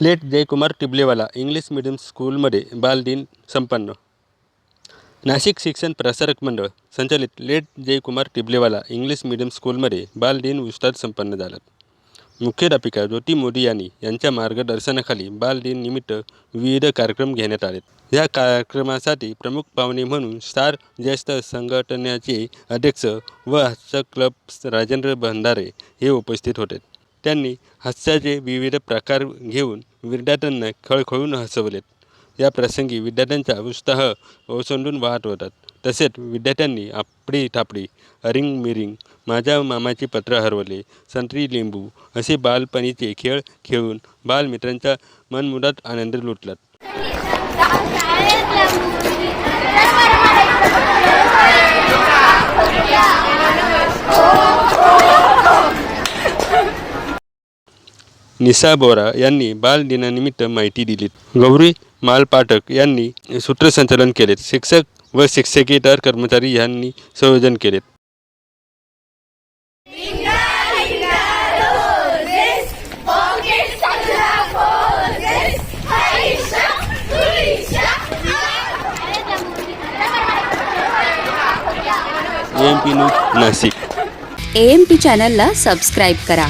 Late Jaykumar Tiblewala English medium स्कूलमध्ये बालदिन संपन्न. नाशिक शिक्षण प्रसारक मंडळ संचालित late Jaykumar Tiblewala English medium स्कूलमध्ये बालदिन उस्ताद संपन्न झाला. मुख्याध्यापिका ज्योती मोदी यांनी यांच्या मार्गदर्शनाखाली बालदिन निमित्त विविध कार्यक्रम घेण्यात आले. या कार्यक्रमासाठी प्रमुख पाहुणे म्हणून स्टार ज्येष्ठ संघटनेचे अध्यक्ष व हास्य क्लब राजेंद्र भंडारे हे उपस्थित होते. त्यांनी हास्याचे विविध प्रकार घेऊन विद्यार्थ्यांना खळखळून हसवलेत. या प्रसंगी विद्यार्थ्यांचा उत्साह ओसंडून वाहत होतात. तसेच विद्यार्थ्यांनी आपडी थापडी अरिंग मिरिंग माझ्या मामाचे पत्र हरवले संत्री लिंबू असे बालपणीचे खेळ खेळून बालमित्रांचा मनमुदात आनंद लुटलात. निसा बोरा यांनी बालदिनानिमित्त माहिती दिली. गौरी मालपाटक यांनी सूत्रसंचालन केले. शिक्षक व शिक्षकेतर कर्मचारी यांनी संयोजन केले. M P news Nashik. A M P चॅनलला सबस्क्राईब करा.